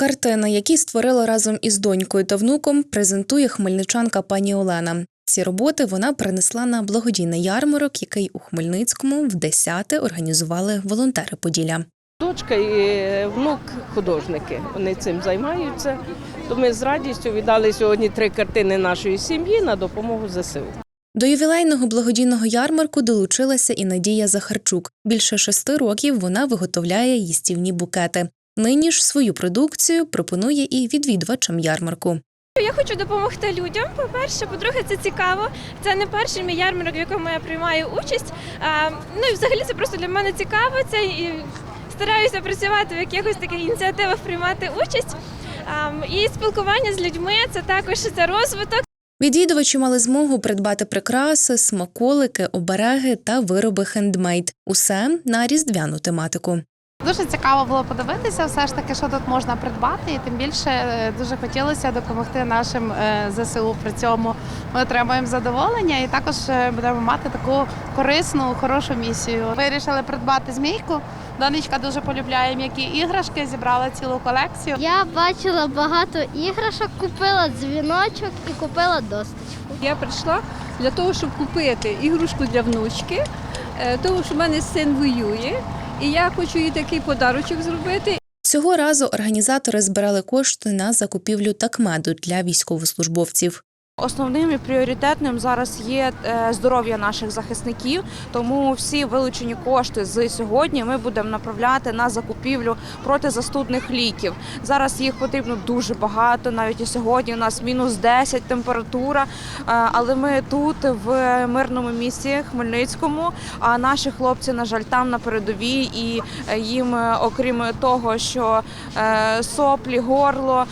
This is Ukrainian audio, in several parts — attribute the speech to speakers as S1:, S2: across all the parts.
S1: Картини, які створила разом із донькою та внуком, презентує хмельничанка пані Олена. Ці роботи вона принесла на благодійний ярмарок, який у Хмельницькому в десяте організували волонтери Поділля.
S2: Дочка і внук художники. Вони цим займаються. То ми з радістю віддали сьогодні три картини нашої сім'ї на допомогу ЗСУ.
S1: До ювілейного благодійного ярмарку долучилася і Надія Захарчук. Більше шести років вона виготовляє їстівні букети. Нині ж свою продукцію пропонує і відвідувачам ярмарку.
S3: Я хочу допомогти людям. По-перше, по-друге, це цікаво. Це не перший мій ярмарок, в якому я приймаю участь. Ну і взагалі це просто для мене цікаво. Це і стараюся працювати в якихось таких ініціативах, приймати участь. І спілкування з людьми це також це розвиток.
S1: Відвідувачі мали змогу придбати прикраси, смаколики, обереги та вироби хендмейд. Усе на різдвяну тематику.
S4: Дуже цікаво було подивитися, все ж таки, що тут можна придбати, і тим більше е, дуже хотілося допомогти нашим е, ЗСУ. При цьому ми отримуємо задоволення і також е, будемо мати таку корисну, хорошу місію. Вирішили придбати змійку. Донечка дуже полюбляє м'які іграшки, зібрала цілу колекцію.
S5: Я бачила багато іграшок, купила дзвіночок і купила досточку.
S6: Я прийшла для того, щоб купити ігрушку для внучки, тому що в мене син воює, і я хочу їй такий подарочок зробити.
S1: Цього разу організатори збирали кошти на закупівлю такмеду для військовослужбовців.
S7: Основним і пріоритетним зараз є е, здоров'я наших захисників, тому всі вилучені кошти з сьогодні ми будемо направляти на закупівлю протизастудних ліків. Зараз їх потрібно дуже багато. Навіть і сьогодні у нас мінус 10 температура. Е, Але ми тут в мирному місті Хмельницькому. А наші хлопці, на жаль, там на передовій, і е, їм, окрім того, що соплі, горло,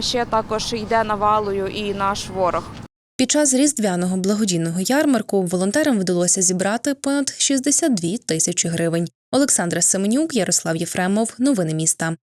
S7: ще також йде навалою і наш ворог.
S1: Під час різдвяного благодійного ярмарку волонтерам вдалося зібрати понад 62 тисячі гривень. Олександра Семенюк, Ярослав Єфремов. Новини міста.